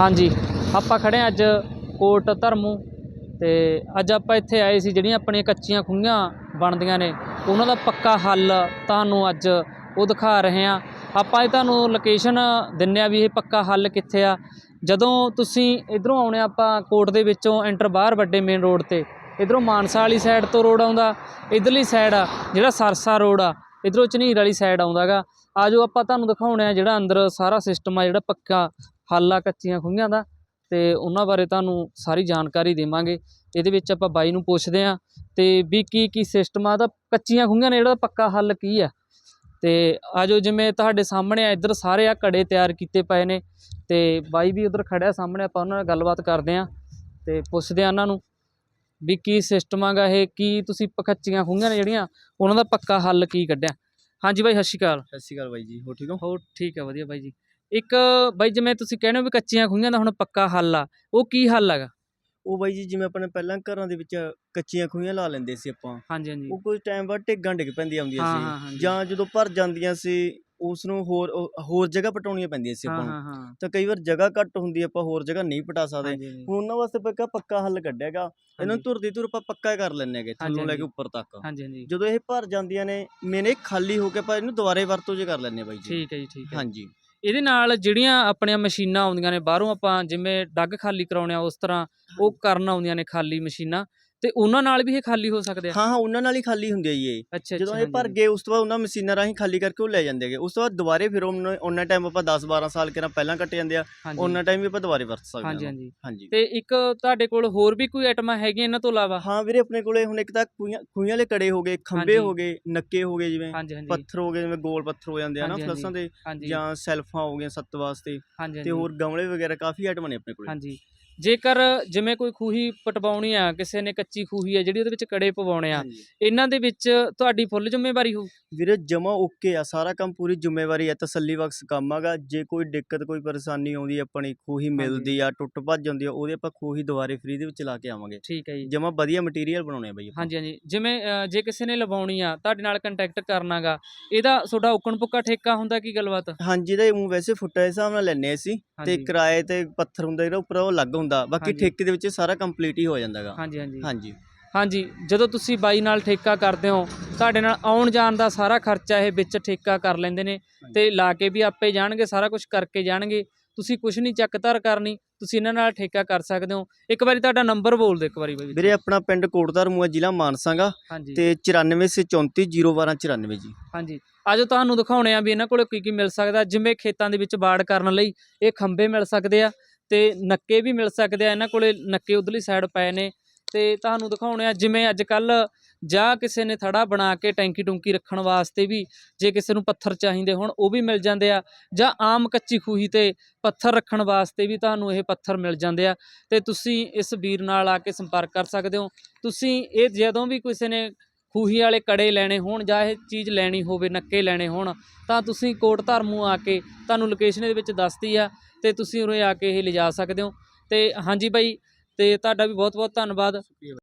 ਹਾਂਜੀ। ਆਪਾਂ ਖੜੇ ਹਾਂ ਅੱਜ ਕੋਟ ਧਰਮੂ ਤੇ ਅੱਜ ਆਪਾਂ ਇੱਥੇ ਆਏ ਸੀ, ਜਿਹੜੀਆਂ ਆਪਣੀਆਂ ਕੱਚੀਆਂ ਖੂਹੀਆਂ ਬਣਦੀਆਂ ਨੇ, ਉਹਨਾਂ ਦਾ ਪੱਕਾ ਹੱਲ ਤੁਹਾਨੂੰ ਅੱਜ ਉਹ ਦਿਖਾ ਰਹੇ ਹਾਂ ਆਪਾਂ ਇਹ ਤੁਹਾਨੂੰ ਲੋਕੇਸ਼ਨ ਦਿੰਨੇ ਆ ਵੀ ਇਹ ਪੱਕਾ ਹੱਲ ਕਿੱਥੇ ਆ। ਜਦੋਂ ਤੁਸੀਂ ਇਧਰੋਂ ਆਉਣੇ ਆ ਆਪਾਂ ਕੋਟ ਦੇ ਵਿੱਚੋਂ ਐਂਟਰ ਬਾਹਰ ਵੱਡੇ ਮੇਨ ਰੋਡ ਤੇ, ਇਧਰੋਂ ਮਾਨਸਾ ਵਾਲੀ ਸਾਈਡ ਤੋਂ ਰੋਡ ਆਉਂਦਾ, ਇਧਰਲੀ ਸਾਈਡ ਆ ਜਿਹੜਾ ਸਰਸਾ ਰੋਡ ਆ, ਇਧਰੋਂ ਝਨੀਰ ਵਾਲੀ ਸਾਈਡ ਆਉਂਦਾਗਾ ਆਜੋ ਆਪਾਂ ਤੁਹਾਨੂੰ ਦਿਖਾਉਣੇ ਆ ਜਿਹੜਾ ਅੰਦਰ ਸਾਰਾ ਸਿਸਟਮ ਆ, ਜਿਹੜਾ ਪੱਕਾ ਹੱਲ ਆ ਕੱਚੀਆਂ ਖੂਹੀਆਂ ਦਾ ਤੇ ਉਹਨਾਂ ਬਾਰੇ ਤੁਹਾਨੂੰ ਸਾਰੀ ਜਾਣਕਾਰੀ ਦੇਵਾਂਗੇ। ਇਹਦੇ ਵਿੱਚ ਆਪਾਂ ਬਾਈ ਨੂੰ ਪੁੱਛਦੇ ਆ ਤੇ ਵੀ ਕੀ ਕੀ ਸਿਸਟਮ ਆ ਤਾਂ ਕੱਚੀਆਂ ਖੂਹੀਆਂ ਨੇ ਜਿਹੜਾ ਪੱਕਾ ਹੱਲ ਕੀ ਆ? ਤੇ ਆਜੋ ਜਿਵੇਂ ਤੁਹਾਡੇ ਸਾਹਮਣੇ ਆ ਇੱਧਰ ਸਾਰੇ ਆ ਕੜੇ ਤਿਆਰ ਕੀਤੇ ਪਏ ਨੇ ਤੇ ਬਾਈ ਵੀ ਉਧਰ ਖੜਿਆ ਸਾਹਮਣੇ ਆਪਾਂ ਉਹਨਾਂ ਨਾਲ ਗੱਲਬਾਤ ਕਰਦੇ ਆ ਤੇ ਪੁੱਛਦੇ ਆ ਉਹਨਾਂ ਨੂੰ ਵੀ ਕੀ ਸਿਸਟਮ ਆਗਾ ਇਹ ਕੀ ਤੁਸੀਂ ਪ- ਕੱਚੀਆਂ ਖੂਹੀਆਂ ਨੇ ਜਿਹੜੀਆਂ ਉਹਨਾਂ ਦਾ ਪੱਕਾ ਹੱਲ ਕੀ ਕੱਢਿਆ? ਹਾਂਜੀ ਬਾਈ ਸਤਿ ਸ਼੍ਰੀ ਅਕਾਲ। ਸਤਿ ਸ਼੍ਰੀ ਅਕਾਲ ਬਾਈ ਜੀ ਹੋ ਠੀਕ ਹੋ? ਹੋਰ ਠੀਕ ਹੈ ਵਧੀਆ ਬਾਈ ਜੀ। ਇੱਕ ਬਾਈ ਜਿਵੇਂ ਤੁਸੀਂ ਕਹਿੰਦੇ ਹੋ ਵੀ ਕੱਚੀਆਂ ਖੂਹੀਆਂ ਦਾ ਹੁਣ ਪੱਕਾ ਹੱਲ ਆ ਉਹ ਕੀ ਹੱਲ ਹੈਗਾ? ਉਹ ਬਾਈ ਜੀ ਜਿਵੇਂ ਆਪਣੇ ਪਹਿਲਾਂ ਘਰਾਂ ਦੇ ਵਿੱਚ ਕੱਚੀਆਂ ਖੂਹੀਆਂ ਲਾ ਲੈਂਦੇ ਸੀ ਆਪਾਂ। ਹਾਂਜੀ ਹਾਂਜੀ। ਉਹ ਕੁਝ ਟਾਈਮ ਬਾਅਦ ਢਿੱਗਾਂ ਡਿੱਗ ਪੈਂਦੀਆਂ ਹੁੰਦੀਆਂ ਸੀ। ਜਾਂ ਜਦੋਂ ਭਰ ਜਾਂਦੀਆਂ ਸੀ ਉਸ ਨੂੰ ਹੋਰ ਹੋਰ ਜਗ੍ਹਾ ਪਟਾਉਣੀਆਂ ਪੈਂਦੀਆਂ ਸੀ ਆਪਾਂ ਨੂੰ। ਤਾਂ ਕਈ ਵਾਰ ਜਗ੍ਹਾ ਘੱਟ ਹੁੰਦੀ ਆਪਾਂ ਹੋਰ ਜਗ੍ਹਾ ਨਹੀਂ ਪਟਾ ਸਕਦੇ। ਹੁਣ ਉਹਨਾਂ ਵਾਸਤੇ ਪੱਕਾ ਪੱਕਾ ਹੱਲ ਕੱਢਿਆਗਾ ਇਹਨਾਂ ਨੂੰ। ਧੁਰ ਦੀ ਧੁਰ ਆਪਾਂ ਪੱਕਾ ਕਰ ਹੈਗੇ ਥੱਲੋਂ ਲੈ। ਕੇ ਉੱਪਰ ਤੱਕ। ਹਾਂਜੀ ਹਾਂਜੀ। ਜਦੋਂ ਇਹ ਭਰ ਜਾਂਦੀਆਂ ਨੇ ਮੈਨੇ ਖਾਲੀ ਹੋ ਕੇ ਆਪਾਂ ਇਹਨੂੰ ਦੁਬਾਰੇ ਵਰਤੋਂ ਜੇ ਕਰ ਆ ਬਾਈ ਜੀ। ਠੀਕ ਹੈ ਜੀ ਠੀਕ ਹੈ। ਹਾਂਜੀ। ਇਹਦੇ ਨਾਲ ਜਿਹੜੀਆਂ ਆਪਣੀਆਂ ਮਸ਼ੀਨਾਂ ਆਉਂਦੀਆਂ ਨੇ ਬਾਹਰੋਂ ਆਪਾਂ ਜਿਵੇਂ ਡੱਗ ਖਾਲੀ ਕਰਾਉਣੇ ਆ ਉਸ ਤਰ੍ਹਾਂ ਉਹ ਕਰਨ ਆਉਂਦੀਆਂ ਨੇ ਖਾਲੀ ਮਸ਼ੀਨਾਂ। ਤੇ ਉਹਨਾਂ ਨਾਲ ਵੀ ਇਹ ਖਾਲੀ ਹੋ ਸਕਦੇ ਆ? ਹਾਂ ਹਾਂ ਉਹਨਾਂ ਨਾਲ ਹੀ ਖਾਲੀ ਹੁੰਦੀ ਆ ਜੀ ਇਹ। ਅੱਛਾ ਜਦੋਂ ਇਹ ਭਰ ਗਏ ਉਸ ਤੋਂ ਬਾਅਦ ਉਹਨਾਂ ਮਸ਼ੀਨਾਂ ਰਾਹੀਂ ਖਾਲੀ ਕਰਕੇ ਉਹ ਲੈ ਜਾਂਦੇ ਹੈਗੇ। ਉਸ ਤੋਂ ਬਾਅਦ ਦੁਬਾਰੇ ਫਿਰ ਉਹਨਾਂ ਉਹਨਾਂ ਟਾਈਮ ਆਪਾਂ 10 12 ਸਾਲ ਕਿਰਾਂ ਪਹਿਲਾਂ ਕੱਟ ਜਾਂਦੇ ਆ ਉਹਨਾਂ ਟਾਈਮ ਵੀ ਆਪਾਂ ਦੁਬਾਰੇ ਵਰਤ ਸਕਦੇ ਹਾਂ। ਹਾਂਜੀ। ਹਾਂਜੀ। ਤੇ ਇੱਕ ਤੁਹਾਡੇ ਕੋਲ ਹੋਰ ਵੀ ਕੋਈ ਆਈਟਮਾਂ ਹੈਗੀਆਂ ਇਹਨਾਂ ਤੋਂ ਇਲਾਵਾ? ਹਾਂ ਵੀਰੇ ਆਪਣੇ ਕੋਲੇ ਹੁਣ ਇੱਕ ਤਾਂ ਖੂਹੀਆਂ ਖੂਹੀਆਂ ਵਾਲੇ ਕੜੇ ਹੋ ਗਏ ਖੰਬੇ। ਹੋ ਗਏ ਨੱਕੇ ਹੋ ਗਏ ਜਿਵੇਂ ਪੱਥਰ ਹੋ ਗਏ ਜਿਵੇਂ ਗੋਲ ਪੱਥਰ ਹੋ ਜਾਂਦੇ ਆ ਨਾ। ਫਲਸਾਂ ਦੇ ਜਾਂ ਸੈਲਫਾਂ ਹੋ ਗਈਆਂ ਸੱਤ ਵਾਸਤੇ ਤੇ। ਹੋਰ ਗਮਲੇ ਵਗੈਰਾ ਕਾਫੀ ਆਈਟਮਾਂ ਨੇ ਆਪਣੇ ਕੋਲੇ। ਹਾਂਜੀ। ਜੇਕਰ ਜਿਵੇਂ ਕੋਈ ਖੂਹੀ ਪਟਵਾਉਣੀ ਆ ਕਿਸੇ ਨੇ ਕੱਚੀ ਖੂਹੀ ਆ ਜਿਹੜੀ ਉਹਦੇ ਵਿੱਚ ਕੜੇ ਪਵਾਉਣੇ ਆ। ਇਹਨਾਂ ਦੇ ਵਿੱਚ ਤੁਹਾਡੀ ਫੁੱਲ ਜ਼ਿੰਮੇਵਾਰੀ ਹੋ ਵੀਰੇ ਜਮਾ ਓਕੇ ਆ ਸਾਰਾ ਕੰਮ ਪੂਰੀ ਜ਼ਿੰਮੇਵਾਰੀ ਹੈ ਤਸੱਲੀ ਬਖਸ਼ ਕੰਮ ਆਗਾ। ਜੇ ਕੋਈ ਦਿੱਕਤ ਕੋਈ ਪਰੇਸ਼ਾਨੀ ਆਉਂਦੀ ਆਪਣੀ ਖੂਹੀ ਮਿਲਦੀ ਆ ਟੁੱਟ ਭੱਜ ਜਾਂਦੀ ਆ ਉਹਦੇ ਆਪਾਂ ਖੂਹੀ ਦੁਬਾਰੇ ਫ੍ਰੀ ਦੇ ਵਿੱਚ ਲਾ ਕੇ ਆਵਾਂਗੇ। ਠੀਕ ਹੈ ਜੀ। ਜਮਾ ਵਧੀਆ ਮਟੀਰੀਅਲ ਬਣਾਉਣੇ ਆ ਬਈ। ਹਾਂਜੀ ਹਾਂਜੀ। ਜਿਵੇਂ ਜੇ ਕਿਸੇ ਨੇ ਲਵਾਉਣੀ ਆ ਤੁਹਾਡੇ ਨਾਲ ਕੰਟੈਕਟ ਕਰਨਾਗਾ ਇਹਦਾ ਤੁਹਾਡਾ ਉਕਣ ਪੁੱਕਾ ਠੇਕਾ ਹੁੰਦਾ ਕੀ ਗੱਲਬਾਤ? ਹਾਂਜੀ ਇਹਦਾ ਵੈਸੇ ਫੁੱਟਾਂ ਦੇ ਹਿਸਾਬ ਨਾਲ ਲੈਣੇ ਅਸੀਂ ਤੇ ਕਿਰਾਏ ਤੇ ਪੱਥਰ ਹੁੰਦਾ ਜਿਹੜਾ ਉੱਪਰ ਉਹ ਅਲੱਗ ਹੁੰਦਾ ਬਾਕੀ ਹਾਂਜੀ। ਠੇਕੇ ਦੇ ਵਿੱਚ ਸਾਰਾ ਕੰਪਲੀਟ ਹੀ ਹੋ ਜਾਂਦਾਗਾ। ਹਾਂਜੀ ਹਾਂਜੀ। ਹਾਂਜੀ। ਹਾਂਜੀ ਜਦੋਂ ਤੁਸੀਂ ਬਾਈ ਨਾਲ ਠੇਕਾ ਕਰਦੇ ਹੋ ਤੁਹਾਡੇ ਨਾਲ ਆਉਣ ਜਾਣ ਦਾ ਸਾਰਾ ਖਰਚਾ ਇਹ ਵਿੱਚ ਠੇਕਾ ਕਰ ਲੈਂਦੇ ਨੇ ਤੇ ਲਾ ਕੇ ਵੀ ਆਪੇ ਜਾਣਗੇ ਸਾਰਾ ਕੁਝ ਕਰਕੇ ਜਾਣਗੇ। ਤੁਸੀਂ ਕੁਝ ਨਹੀਂ ਚੱਕ ਧਰ ਕਰਨੀ ਤੁਸੀਂ ਇਹਨਾਂ ਨਾਲ ਠੇਕਾ ਕਰ ਸਕਦੇ ਹੋ। ਇੱਕ ਵਾਰੀ ਤੁਹਾਡਾ ਨੰਬਰ ਬੋਲ ਦਿਓ ਇੱਕ ਵਾਰੀ ਬਾਈ। ਵੀਰੇ ਆਪਣਾ ਪਿੰਡ ਕੋਟਧਰ ਮੂਆ ਜ਼ਿਲ੍ਹਾ ਮਾਨਸਾਗਾ ਹਾਂਜੀ। ਤੇ 94 ਸੇ 34 012 94 ਜੀ। ਹਾਂਜੀ। ਅੱਜ ਤੁਹਾਨੂੰ ਦਿਖਾਉਣੇ ਆ ਵੀ ਇਹਨਾਂ ਕੋਲ ਕੀ ਕੀ ਮਿਲ ਸਕਦਾ ਜਿਵੇਂ ਖੇਤਾਂ ਦੇ ਵਿੱਚ ਬਾੜ ਕਰਨ ਲਈ ਇਹ ਖੰਭੇ ਮਿਲ ਸਕਦੇ ਆ ਤੇ ਨੱਕੇ ਵੀ ਮਿਲ ਸਕਦੇ ਆ, ਇਹਨਾਂ ਕੋਲੇ ਨੱਕੇ ਉਧਰਲੀ ਸਾਈਡ ਪਏ ਨੇ। ਤੇ ਤੁਹਾਨੂੰ ਦਿਖਾਉਣੇ ਆ, ਜਿਵੇਂ ਅੱਜ ਕੱਲ ਜਾਂ ਕਿਸੇ ਨੇ ਥੜਾ ਬਣਾ ਕੇ ਟੈਂਕੀ ਟੁੰਕੀ ਰੱਖਣ ਵਾਸਤੇ ਵੀ ਜੇ ਕਿਸੇ ਨੂੰ ਪੱਥਰ ਚਾਹੀਦੇ ਹੋਣ, ਉਹ ਵੀ ਮਿਲ ਜਾਂਦੇ ਆ। ਜਾਂ ਆਮ ਕੱਚੀ ਖੂਹੀ ਤੇ ਪੱਥਰ ਰੱਖਣ ਵਾਸਤੇ ਵੀ ਤੁਹਾਨੂੰ ਇਹ ਪੱਥਰ ਮਿਲ ਜਾਂਦੇ ਆ। ਤੇ ਤੁਸੀਂ ਇਸ ਵੀਰ ਨਾਲ ਆ ਕੇ ਸੰਪਰਕ ਕਰ ਸਕਦੇ ਹੋ। ਤੁਸੀਂ ਇਹ ਜਦੋਂ ਵੀ ਕਿਸੇ ਨੇ ਖੂਹੀ ਵਾਲੇ ਕੜੇ ਲੈਣੇ ਹੋਣ ਜਾਂ ਇਹ ਚੀਜ਼ ਲੈਣੀ ਹੋਵੇ, ਨੱਕੇ ਲੈਣੇ ਹੋਣ, ਤਾਂ ਤੁਸੀਂ ਕੋਟ ਧਰਮੂ ਆ ਕੇ ਤੁਹਾਨੂੰ ਲੋਕੇਸ਼ਨ ਇਹਦੇ ਵਿੱਚ ਦੱਸਦੀ ਆ ਤੇ ਤੁਸੀਂ ਉਰੇ ਆ ਕੇ ਇਹ ਲਿਜਾ ਸਕਦੇ ਹੋ। ਤੇ ਹਾਂਜੀ ਬਾਈ, ਤੇ ਤੁਹਾਡਾ ਵੀ ਬਹੁਤ ਬਹੁਤ ਧੰਨਵਾਦ।